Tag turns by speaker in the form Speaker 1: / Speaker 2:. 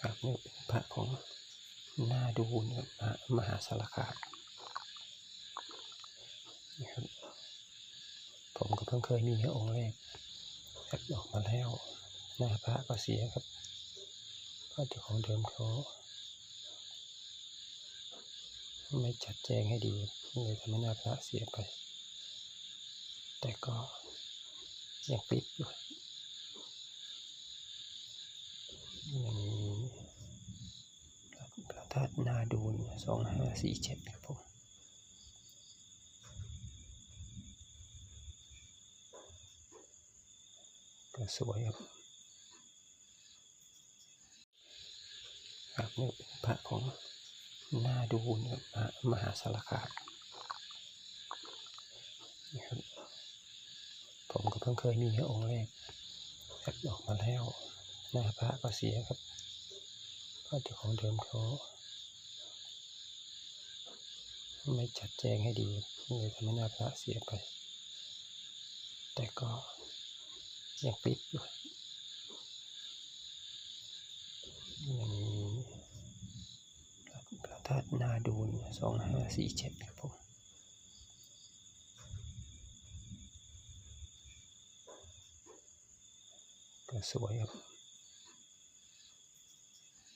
Speaker 1: ครับนี่เป็นพระของหน้าดูนะครับมหาสารคามนะครับผมก็เพิ่งเคยมีแค่องค์แรกครับออกมาแล้วหน้าพระก็เสียครับเพราะเจ้าของเดิมเขาไม่จัดแจงให้ดีเลยทำให้หน้าพระเสียไป แต่ก็ยังปิดอยู่ยังมี พระธาตุนาดูนสองห้าสี่เจ็ดครับผมก็สวยครับครับนี่เป็นพระของนาดูนนะครับมหาสารคามนะครับผมก็เพิ่งเคยมีแค่องค์แรกครับออกมาแล้วหน้าพระก็เสียครับเพราะเจ้าของเดิมเขา ไม่จัดแจงให้ดีเลยทำให้หน้าพระเสียไป แต่ก็ยังปิดอยู่ยังมีพระธาตุนาดูนสองห้าสี่เจ็ดครับผมก็สวยครับ